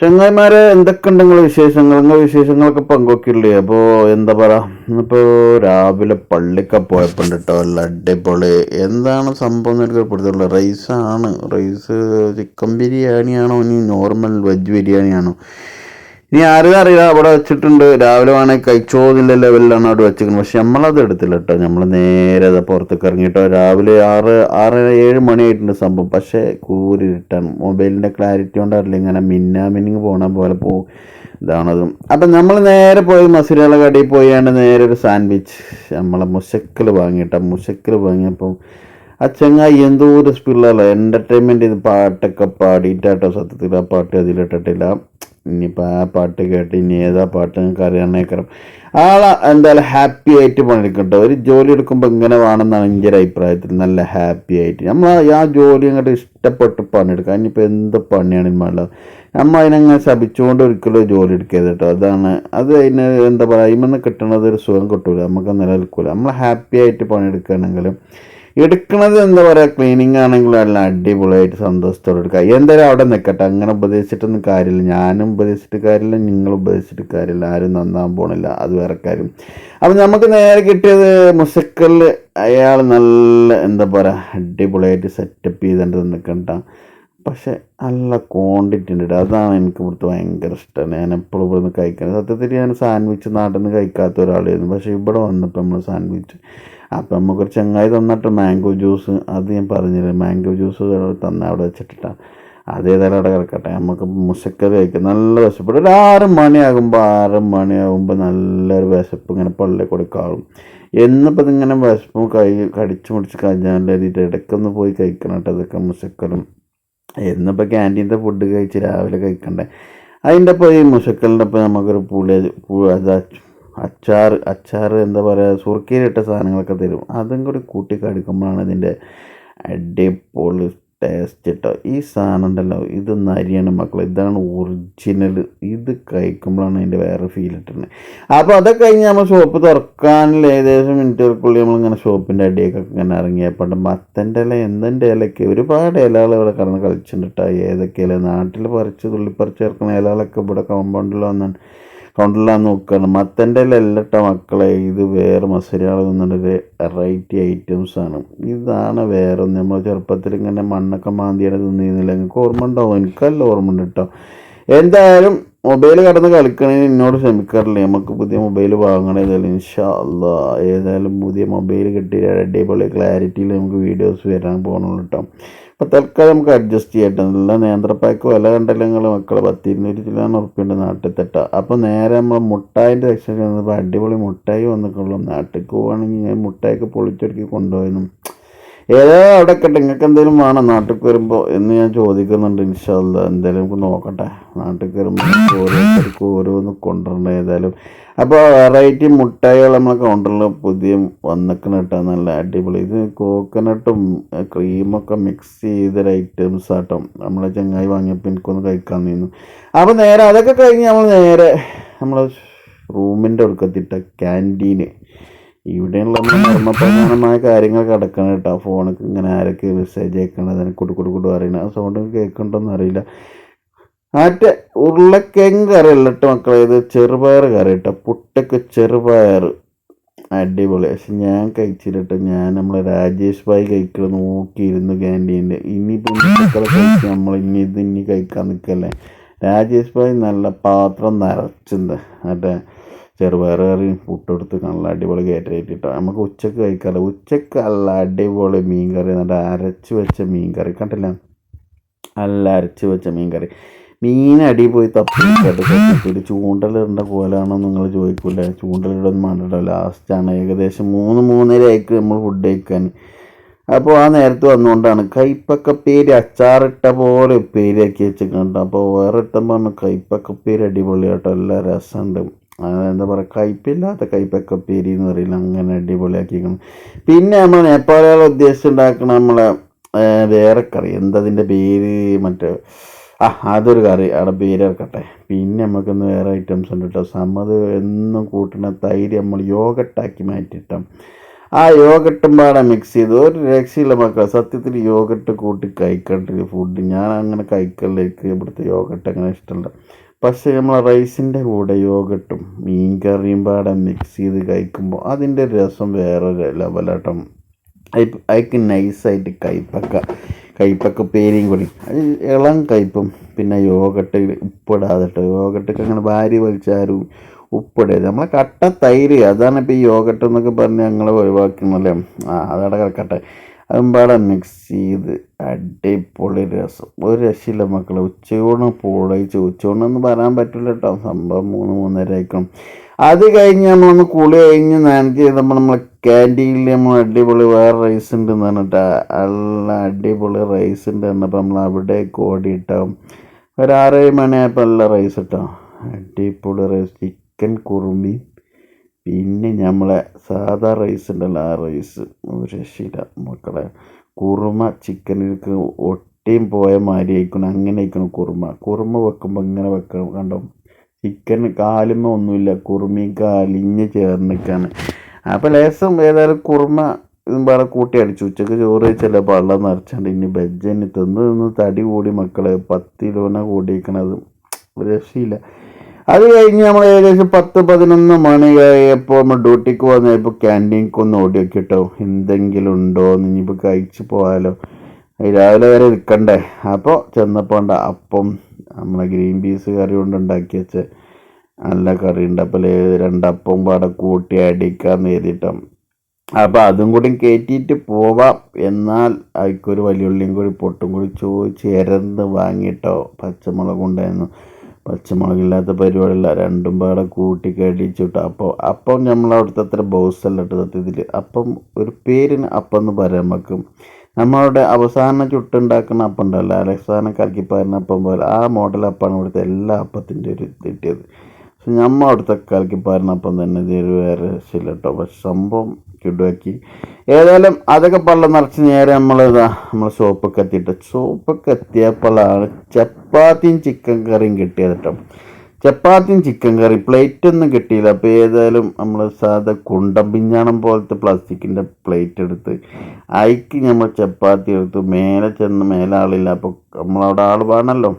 ചങ്ങായിമാരെ എന്തൊക്കെ ഉണ്ട് നിങ്ങളെ വിശേഷങ്ങൾ? നിങ്ങളെ വിശേഷങ്ങളൊക്കെ പങ്കുവെക്കില്ലേ? അപ്പോൾ എന്താ പറയുക ഇപ്പോൾ രാവിലെ പള്ളിക്ക പോയപ്പോൾ കേട്ടോ അല്ല അടിപൊളി. എന്താണ് സംഭവം എനിക്ക് പിടുത്തുള്ളത് റൈസാണ്. റൈസ് ചിക്കൻ ബിരിയാണിയാണോ? ഇനി നോർമൽ വെജ് ബിരിയാണിയാണോ? ഇനി ആരും അറിയില്ല. അവിടെ വെച്ചിട്ടുണ്ട്. രാവിലെ വേണമെങ്കിൽ കൈച്ചോതിന്റെ ലെവലിലാണ് അവിടെ വെച്ചിരിക്കുന്നത്. പക്ഷെ നമ്മളത് എടുത്തില്ല കേട്ടോ നമ്മൾ നേരെ പുറത്തേക്ക് ഇറങ്ങിയിട്ടോ. രാവിലെ ആറ് ആറ് ഏഴ് മണിയായിട്ടുണ്ട് സംഭവം. പക്ഷേ കൂരിട്ടാണ് മൊബൈലിന്റെ ക്ലാരിറ്റി കൊണ്ടറിയില്ല. ഇങ്ങനെ മിന്നാ മിന്നിങ് പോണ പോലെ പോകും ഇതാണത്. അപ്പം നമ്മൾ നേരെ പോയി മസുരകളെ കടയിൽ പോയാണ്ട് നേരെ ഒരു സാൻഡ്വിച്ച് നമ്മളെ മുശക്കൽ വാങ്ങിയിട്ടാ. മുശക്കൽ വാങ്ങിയപ്പം ആ ചങ്ങായി എന്തോ ഒരു സ്പിള്ളല്ല എന്റർടൈൻമെന്റ് ഇത് പാട്ടൊക്കെ പാടിയിട്ടാട്ടോ സത്യത്തിൽ ആ പാട്ട് അതിലിട്ടിട്ടില്ല. ഇനിയിപ്പോൾ ആ പാട്ട് കേട്ട് ഇനി ഏതാ പാട്ട് നിങ്ങൾക്ക് അറിയണേക്കറും ആൾ എന്തായാലും ഹാപ്പി ആയിട്ട് പണിയെടുക്കട്ടോ. ഒരു ജോലി എടുക്കുമ്പോൾ ഇങ്ങനെ വേണമെന്നാണ് എന്റെ ഒരു അഭിപ്രായത്തിൽ നല്ല ഹാപ്പി ആയിട്ട്. നമ്മൾ ആ ജോലി അങ്ങോട്ട് ഇഷ്ടപ്പെട്ട് പണിയെടുക്കുക ഇനിയിപ്പോൾ എന്ത് പണിയാണ് വേണ്ടത് നമ്മൾ അതിനങ്ങനെ ശപിച്ചുകൊണ്ട് ഒരിക്കലും ജോലി എടുക്കരുത് കേട്ടോ അതാണ്. അത് അതിന് എന്താ പറയുക അതിൽ നിന്ന് കിട്ടണത് ഒരു സുഖം കിട്ടൂല. നമുക്ക് നിലനിൽക്കില്ല നമ്മൾ ഹാപ്പി ആയിട്ട് പണിയെടുക്കുകയാണെങ്കിലും എടുക്കണത് എന്താ പറയുക ക്ലീനിങ് ആണെങ്കിലും എല്ലാം അടിപൊളിയായിട്ട് സന്തോഷത്തോടെ എടുക്കുക എന്തായാലും അവിടെ നിൽക്കട്ടെ അങ്ങനെ ഉപദേശിച്ചിട്ടൊന്നും കാര്യമില്ല. ഞാനും ഉപദേശിച്ചിട്ട് കാര്യമില്ല. നിങ്ങൾ ഉപദേശിച്ചിട്ട് കാര്യമില്ല. ആരും നന്നാൻ പോണില്ല. അത് വേറെ കാര്യം. അപ്പം നമുക്ക് നേരെ കിട്ടിയത് മുസക്കൽ അയാൾ നല്ല എന്താ പറയുക അടിപൊളിയായിട്ട് സെറ്റപ്പ് ചെയ്തിട്ട് നിൽക്കണ്ട പക്ഷെ നല്ല ക്വാണ്ടിറ്റി ഉണ്ട് അതാണ് എനിക്ക് ഇവിടുത്തെ ഭയങ്കര ഇഷ്ടമാണ് ഞാൻ എപ്പോഴും ഇവിടുന്ന് കഴിക്കുന്നത് സത്യത്തിൽ ഞാൻ സാൻഡ്വിച്ച് നാട്ടിൽ നിന്ന് കഴിക്കാത്ത ഒരാളായിരുന്നു. പക്ഷേ ഇവിടെ വന്നപ്പോൾ നമ്മൾ സാൻഡ്വിച്ച് അപ്പം നമുക്കൊരു ചങ്ങായി തന്നിട്ട് മാംഗോ ജ്യൂസ് അത് ഞാൻ പറഞ്ഞില്ല മാംഗോ ജ്യൂസ് തന്ന അവിടെ വെച്ചിട്ടിട്ടാണ് അതേതായാലും അവിടെ കിടക്കട്ടെ. നമുക്ക് മുശക്കറി കഴിക്കാം നല്ല വിശപ്പ്. ഒരു ആറ് മണിയാകുമ്പോൾ ആറ് മണിയാകുമ്പോൾ നല്ലൊരു വിശപ്പ് ഇങ്ങനെ പള്ളി കൂടി കാണും. എന്നിപ്പോൾ ഇതിങ്ങനെ വിശപ്പും കൈ കടിച്ചു മുടിച്ച് കഴിഞ്ഞാൽ എഴുതിയിട്ട് ഇടയ്ക്കൊന്ന് പോയി കഴിക്കണം കേട്ടോ ഇതൊക്കെ മുശക്കലും എന്നിപ്പോൾ ക്യാന്റീനത്തെ ഫുഡ് കഴിച്ച് രാവിലെ കഴിക്കണ്ടേ? അതിന്റെ ഒപ്പം ഈ മുശക്കലിന്റെ ഒപ്പം നമുക്കൊരു പുളി അത് അച്ചാർ അച്ചാർ എന്താ പറയുക സുർക്കയിലിട്ട സാധനങ്ങളൊക്കെ തരും. അതും കൂടി കൂട്ടി കടിക്കുമ്പോഴാണ് ഇതിന്റെ അടിപൊളി ടേസ്റ്റ് കേട്ടോ ഈ സാധനം ഉണ്ടല്ലോ ഇത് നരിയാണ് മക്കൾ ഇതാണ് ഒറിജിനൽ ഇത് കഴിക്കുമ്പോഴാണ് അതിന്റെ വേറെ ഫീൽ കിട്ടുന്നത്. അപ്പോൾ അതൊക്കെ കഴിഞ്ഞ് നമ്മൾ ഷോപ്പ് തുറക്കാനുള്ള ഏകദേശം മിനിറ്റുകൾക്കുള്ളിൽ നമ്മളിങ്ങനെ ഷോപ്പിന്റെ അടിയൊക്കെ ഇങ്ങനെ ഇറങ്ങിയപ്പോൾ മത്തന്റെ ഇല എന്തിന്റെ ഇലയ്ക്ക്? ഒരുപാട് ഇലകൾ ഇവിടെ കിടന്ന് കളിച്ചിട്ടുണ്ട് കേട്ടോ ഏതൊക്കെ ഇല? നാട്ടിൽ പറിച്ച് തുള്ളിപ്പറിച്ച് ചേർക്കുന്ന ഇലകളൊക്കെ ഇവിടെ കോമ്പൗണ്ടിൽ വന്നാണ്. കൗണ്ടറിലാന്ന് നോക്കുകയാണ് മത്തന്റെ എല്ലട്ട മക്കളെ ഇത് വേറെ മസരിയാൾ നിന്നൊരു വെറൈറ്റി ഐറ്റംസ് ആണ്. ഇതാണ് വേറെ നമ്മൾ ചെറുപ്പത്തിൽ ഇങ്ങനെ മണ്ണൊക്കെ മാന്തിയാണ് തിന്നിരുന്നില്ല? നിങ്ങൾക്ക് ഓർമ്മ ഉണ്ടാവും എനിക്കല്ല ഓർമ്മ ഉണ്ട് കേട്ടോ. എന്തായാലും മൊബൈൽ കടന്ന് കളിക്കണേ എന്നോട് ക്ഷമിക്കാറില്ല? നമുക്ക് പുതിയ മൊബൈൽ വാങ്ങണേതായാലും ഏതായാലും ഇൻഷാ ഏതായാലും പുതിയ മൊബൈൽ കിട്ടി അടിപൊളി ക്ലാരിറ്റിയിൽ നമുക്ക് വീഡിയോസ് വരാൻ പോകണുള്ളൂ കേട്ടോ. അപ്പോൾ തൽക്കാലം നമുക്ക് അഡ്ജസ്റ്റ് ചെയ്യട്ടെ. നല്ല നേന്ത്രപ്പാക്ക് വില കണ്ടല്ലോ നിങ്ങൾ മക്കളെ. പത്ത് ഇരുന്നൂറ്റി ചില്ലാൻ ഉറപ്പുണ്ട് നാട്ടിൽ തെട്ട. അപ്പോൾ നേരെ നമ്മൾ മുട്ടായിന്റെ വന്നപ്പോൾ അടിപൊളി മുട്ടായി വന്നിട്ടുള്ളൂ. നാട്ടിൽ പോവുകയാണെങ്കിൽ മുട്ടായിക്ക് പൊളിച്ചൊടുക്കി കൊണ്ടുപോയിരുന്നു ഏതോ അവിടെ കട്ടെ? നിങ്ങൾക്ക് എന്തെങ്കിലും വേണം നാട്ടിൽ വരുമ്പോൾ എന്ന് ഞാൻ ചോദിക്കുന്നുണ്ട് ഇൻഷാല്ല എന്തായാലും നമുക്ക് നോക്കട്ടെ. നാട്ടിൽ വരുമ്പോൾ ഓരോരുത്തർക്കും ഓരോന്ന് കൊണ്ടുവരണ്ട ഏതായാലും. അപ്പോൾ വെറൈറ്റി മുട്ടായികൾ നമ്മളെ കൗണ്ടറിൽ പുതിയ വന്നിക്കണ കേട്ടോ. നല്ല അടിപൊളി. ഇത് കോക്കനട്ടും ക്രീമൊക്കെ മിക്സ് ചെയ്തൊരു ഐറ്റംസ് ആട്ടോ. നമ്മളെ ചങ്ങായി വാങ്ങിയപ്പോൾ എനിക്കൊന്ന് കഴിക്കാൻ നിന്നു. അപ്പോൾ നേരെ അതൊക്കെ കഴിഞ്ഞ് നമ്മൾ നേരെ നമ്മൾ റൂമിന്റെ അടുക്കത്തിട്ട ക്യാന്റീന് ഇവിടെയുള്ള നമ്മൾ മർമ്മപ്രധാനമായ കാര്യങ്ങൾ കിടക്കണം കേട്ടോ. ഫോണൊക്കെ ഇങ്ങനെ ആരൊക്കെ മെസ്സേജ് അയക്കണത് അതിന് കുടു കുടു അറിയണം ആ സൗണ്ട് കേൾക്കണ്ടോന്ന് അറിയില്ല. മറ്റേ ഉരുളക്കിഴങ്ങ് കറി അല്ല കേട്ടോ മക്കളെ ഇത് ചെറുപയർ കറി കേട്ടോ പുട്ടൊക്കെ ചെറുപയർ. അടിപൊളി. പക്ഷെ ഞാൻ കഴിച്ചിട്ട് ഞാൻ നമ്മളെ രാജേഷ് ഭായി കഴിക്കണം നോക്കിയിരുന്നു ക്യാന്റീനിൽ ഇനിയിപ്പോൾ കഴിച്ച് നമ്മൾ ഇനി ഇത് ഇനി കഴിക്കാൻ നിൽക്കല്ലേ രാജേഷ് ഭായി നല്ല പാത്രം നിറച്ചുണ്ട് മറ്റേ ചെറുപയർ കറി പുട്ടെടുത്ത് നല്ല അടിപൊളി കയറ്റിട്ടോ നമുക്ക് ഉച്ചയ്ക്ക് കഴിക്കാമല്ലോ ഉച്ചയ്ക്ക് നല്ല അടിപൊളി മീൻ കറി നല്ല അരച്ച് വെച്ച മീൻ കറി കണ്ടില്ല? നല്ല അരച്ച് വെച്ച മീൻ കറി മീൻ അടി പോയി തപ്പി ചൂണ്ടലിടേണ്ട പോലാണോ നിങ്ങൾ ചോദിക്കൂലേ ചൂണ്ടലിടൊന്നും വേണ്ടല്ലോ. ലാസ്റ്റാണ് ഏകദേശം മൂന്ന് മൂന്നര ആയിക്ക് നമ്മൾ ഫുഡ് കഴിക്കാൻ. അപ്പോൾ ആ നേരത്ത് വന്നുകൊണ്ടാണ് കയ്പക്കപ്പേരി അച്ചാറിട്ട പോലെ ഉപ്പേരിയാക്കി വെച്ചിട്ടുണ്ട് അപ്പോൾ വേറെ ഇട്ടുമ്പോൾ കയ്പക്കപ്പേരി അടിപൊളിയാട്ടോ. എല്ലാ രസമുണ്ട്. എന്താ പറയുക കയ്പില്ലാത്ത കയ്പൊക്കെ പെരി എന്ന് പറയില്ല അങ്ങനെ അടിപൊളിയാക്കിക്കണം പിന്നെ നമ്മൾ നേപ്പാളികൾ ഉദ്ദേശിച്ചുണ്ടാക്കണ നമ്മളെ വേറെ കറി. എന്താ എന്തതിന്റെ പേര്? മറ്റേ ആ അതൊരു കറി. അവിടെ പേര് ഇറക്കട്ടെ പിന്നെ നമുക്കൊന്ന് വേറെ ഐറ്റംസ് ഉണ്ട് കേട്ടോ സമ്മത് എന്നും കൂട്ടുന്ന തൈര് നമ്മൾ യോഗട്ടാക്കി മാറ്റിയിട്ടാം. ആ യോഗട്ടും പാടെ മിക്സ് ചെയ്ത് ഒരു രക്ഷയില്ല മക്കളെ. സത്യത്തിൽ യോഗട്ട് കൂട്ടി കഴിക്കേണ്ട ഫുഡ് ഞാൻ അങ്ങനെ കഴിക്കലേക്ക് ഇവിടുത്തെ യോഗട്ട് അങ്ങനെ ഇഷ്ടമല്ല. പക്ഷേ നമ്മൾ റൈസിന്റെ കൂടെ യോഗട്ടും മീൻ കറിയും പാടെ മിക്സ് ചെയ്ത് കഴിക്കുമ്പോൾ അതിന്റെ രസം വേറൊരു ലെവലാട്ടം അതിക്ക് നൈസായിട്ട് കയ്പക്ക കയ്പക്ക പേരിയും കൂടി. അത് ഇളം കയ്പും പിന്നെ യോഗട്ട് ഉപ്പിടാതിട്ട് യോഗട്ടൊക്കെ അങ്ങനെ ഭാര്യ വലിച്ചാരും ഉപ്പിടരുത്. നമ്മളെ കട്ട തൈര് അതാണ് ഇപ്പോൾ ഈ യോഗട്ട് എന്നൊക്കെ പറഞ്ഞ് ഞങ്ങൾ ഒഴിവാക്കുന്നല്ലേ ആ അതവിടെ കിടക്കട്ടെ അതുമ്പാടെ മിക്സ് ചെയ്ത് അടിപൊളി രസം. ഒരു രക്ഷയില്ല മക്കളെ. ഉച്ചയൂണ് പൊളിച്ച് ഉച്ചയൂണെന്ന് പറയാൻ പറ്റില്ല കേട്ടോ സംഭവം മൂന്ന് മൂന്നര ആയിക്കണം അത് കഴിഞ്ഞ് നമ്മളൊന്ന് കുളി കഴിഞ്ഞ് നനച്ച് നമ്മൾ നമ്മളെ ക്യാന്റീനിൽ നമ്മൾ അടിപൊളി വേറെ റൈസ് ഉണ്ട് എന്ന് പറഞ്ഞിട്ട് നല്ല അടിപൊളി റൈസ് ഉണ്ട് എന്നപ്പോൾ നമ്മൾ അവിടെ ഓടിയിട്ടാവും ഒരു ആറേഴ് മണിയായപ്പോൾ നല്ല റൈസ് ഇട്ടോ അടിപൊളി റൈസ് ചിക്കൻ കുറുമി. പിന്നെ നമ്മളെ സാധാ റൈസ് ഉണ്ടല്ലോ ആ റൈസ് രക്ഷയില്ല മക്കളെ. കുറുമ ചിക്കനിലേക്ക് ഒട്ടിയും പോയ മാതിരി ആയിക്കണം അങ്ങനെ ആയിക്കണം കുറുമ. കുറുമ വെക്കുമ്പോൾ ഇങ്ങനെ വെക്കണം കണ്ടോ? ചിക്കൻ കാലുമ ഒന്നുമില്ല കുറുമയും കാലിഞ്ഞ് ചേർന്നിക്കാണ് അപ്പോൾ ലേസം ഏതായാലും കുറുമ ഇതും വേറെ കൂട്ടി അടിച്ചു. ഉച്ചയ്ക്ക് ചോറ് വെച്ചല്ല പള്ളം നിറച്ചാണ്ട്. ഇനി ബജ്ജന് തിന്ന് തിന്ന് തടി കൂടി മക്കളെ പത്ത് കിലോന കൂടിയിരിക്കണത് രക്ഷയില്ല. അത് കഴിഞ്ഞ് നമ്മൾ ഏകദേശം പത്ത് പതിനൊന്ന് മണി കഴിയപ്പോൾ നമ്മൾ ഡ്യൂട്ടിക്ക് വന്നപ്പോൾ ക്യാന്റീനിക്ക് ഒന്ന് ഓടി വെക്കിട്ടോ എന്തെങ്കിലും ഉണ്ടോ എന്ന് ഇനിയിപ്പോൾ കഴിച്ച് പോയാലോ രാവിലെ വരെ നിൽക്കണ്ടേ അപ്പോൾ ചെന്നപ്പോൾ അപ്പം നമ്മളെ ഗ്രീൻ പീസ് കറി കൊണ്ട് ഉണ്ടാക്കി വെച്ച നല്ല കറി ഉണ്ട്. അപ്പോൾ രണ്ടപ്പം പാടെ കൂട്ടി അടിക്കാന്ന് എഴുതിയിട്ടാണ് അപ്പോൾ അതും കൂടി കയറ്റിയിട്ട് പോവാം. എന്നാൽ അതിക്കൊരു വലിയുള്ളിയും കൂടി പൊട്ടും കൂടി ചോദിച്ച് ഇരന്ന് വാങ്ങിയിട്ടോ പച്ചമുളക് ഉണ്ടായിരുന്നു. പച്ചമുളകില്ലാത്ത പരിപാടിയില്ല. രണ്ടും പാടെ കൂട്ടി കടിച്ചിട്ട്. അപ്പോൾ അപ്പം നമ്മളവിടുത്തെ അത്ര ബോസല്ല കേട്ടോ സത്യത്തിൽ അപ്പം ഒരു പേരിന് അപ്പം എന്ന് പറയാൻ വെക്കും നമ്മളുടെ അവസാന ചുട്ടുണ്ടാക്കുന്ന അപ്പം ഉണ്ടല്ലോ. അവസാനം കലക്കിപ്പാരുന്ന അപ്പം പോലെ. ആ മോഡൽ അപ്പാണ് ഇവിടുത്തെ എല്ലാ അപ്പത്തിന്റെ ഒരു കിട്ടിയത്. പക്ഷെ നമ്മൾ അവിടുത്തെ കലക്കിപ്പാരുന്ന അപ്പം തന്നെ ഇതൊരു വേറെ രക്ഷയില്ല കേട്ടോ. പക്ഷെ സംഭവം കിടുവാക്കി ഏതായാലും അതൊക്കെ പള്ളം നിറച്ച് നേരെ നമ്മൾ ഇതാ നമ്മൾ സോപ്പൊക്കെ എത്തിയിട്ട്. സോപ്പൊക്കെ എത്തിയപ്പോഴാണ് ചപ്പാത്തിയും ചിക്കൻ കറിയും കിട്ടിയത് കേട്ടോ. ചപ്പാത്തിയും ചിക്കൻ കറി പ്ലേറ്റ് ഒന്നും കിട്ടിയില്ല. അപ്പോൾ ഏതായാലും നമ്മൾ സാധാ കുണ്ടമ്പിഞ്ഞാണം പോലത്തെ പ്ലാസ്റ്റിക്കിന്റെ പ്ലേറ്റ് എടുത്ത് അയക്ക് നമ്മൾ ചപ്പാത്തി എടുത്തു. മേലെ ചെന്ന് മേലെ ആളില്ല. അപ്പോൾ നമ്മളവിടെ ആൾ വേണമല്ലോ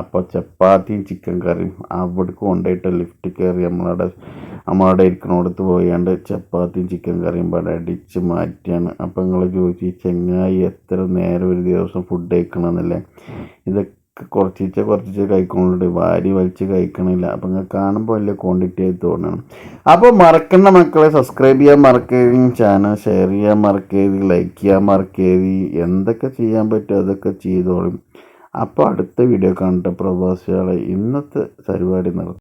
അപ്പോൾ ചപ്പാത്തിയും ചിക്കൻ കറിയും അവിടേക്ക് കൊണ്ടുപോയിട്ട് ലിഫ്റ്റ് കയറി നമ്മളവിടെ നമ്മളവിടെ ഇരിക്കണോടത്ത് പോയാണ്ട് ചപ്പാത്തിയും ചിക്കൻ കറിയും പാടെ അടിച്ച് മാറ്റിയാണ്. അപ്പം നിങ്ങൾ ചോദിച്ചു ചെങ്ങായി എത്ര നേരം ഒരു ദിവസം ഫുഡ് കഴിക്കണമെന്നല്ലേ ഇതൊക്കെ കുറച്ചിച്ച് കുറച്ചിച്ച് കഴിക്കുന്നുണ്ട് വാരി വലിച്ച് കഴിക്കണില്ല. അപ്പം നിങ്ങൾ കാണുമ്പോൾ വലിയ ക്വാണ്ടിറ്റി ആയി തോന്നണം. അപ്പോൾ മറക്കണ്ട മക്കളെ. സബ്സ്ക്രൈബ് ചെയ്യാൻ മറക്കരുത്. ചാനൽ ഷെയർ ചെയ്യാൻ മറക്കരുത്. ലൈക്ക് ചെയ്യാൻ മറക്കരുത്. എന്തൊക്കെ ചെയ്യാൻ പറ്റുമോ അതൊക്കെ ചെയ്തോളും. അപ്പോൾ അടുത്ത വീഡിയോ കണ്ടിട്ട് പ്രവാസികളെ. ഇന്നത്തെ പരിപാടി നിർത്തും